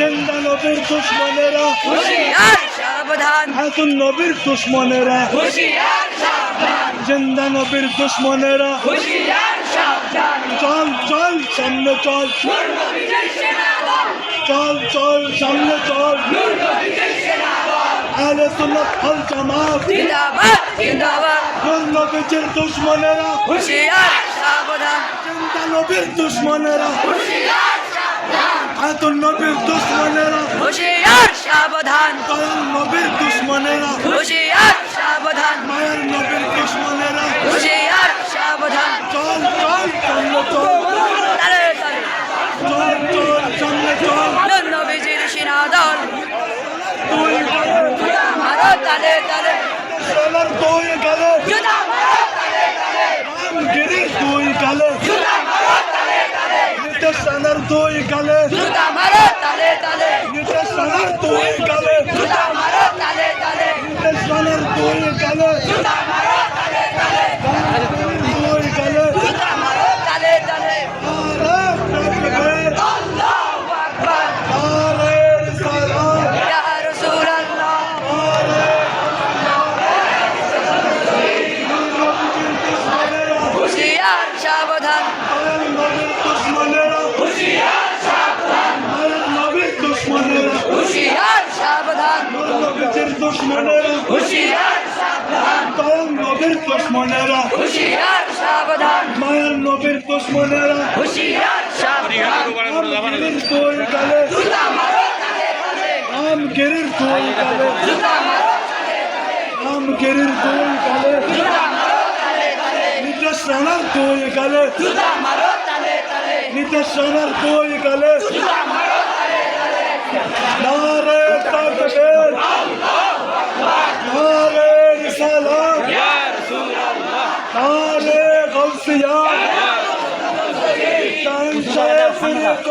জিন্দা নবীর দুশ্মনেরা। সাবধান। হাতুন নবীর দুশ্মনেরা। জিন্দা নবীর দুশ্মনেরা। চল চল সামনে চল। চল চল সামনে চল। আহলে সুন্নাত ওয়াল জামাত। জিন্দাবাদ জিন্দাবাদ। নূর নবীর দুশ্মনেরা। হুঁশিয়ার সাবধান। জিন্দা নবীর দুশ্মনেরা। হুঁশিয়ার হাতুন নবীর দুশ্মনেরা। হুঁশিয়ার সাবধান। দয়াল নবীর দুশ্মনেরা। হুঁশিয়ার সাবধান। মায়ের নবীর দুশ্মনেরা। হুঁশিয়ার সাবধান। চল চল চল চল চল। সামনে চল নবীজির সেনাদল তুই মারো তালে তালে। সোনার তুই গেলে। জুতা মারো তালে তালে। রামগিরি তুই গেলে। জুতা মারো তালে তালে। নিতে সোনার তুই গেলে। জুতা মারো তালে তালে নিতে সোনার তুই দুশ্মনেরা হুঁশিয়ার সাবধান। দয়াল নবীর দুশ্মনেরা। হুঁশিয়ার সাবধান। মায়ের নবীর দুশ্মনেরা। হুঁশিয়ার সাবধান। তুই গেলে জুতা মারো তালে তালে। রামগিরির তুই গেলে জুতা মারো তালে রামগিরির তুই গেলে জুতা মারো তালে তালে। নিতে সোনার তুই গেলে জুতা মারো তালে তালে। নিতে সোনার তুই গেলে জুতা মারো তালে তালে নারে তাকবীর নারে রিসালাত নারে গৌসিয়া তানশে ফিরকত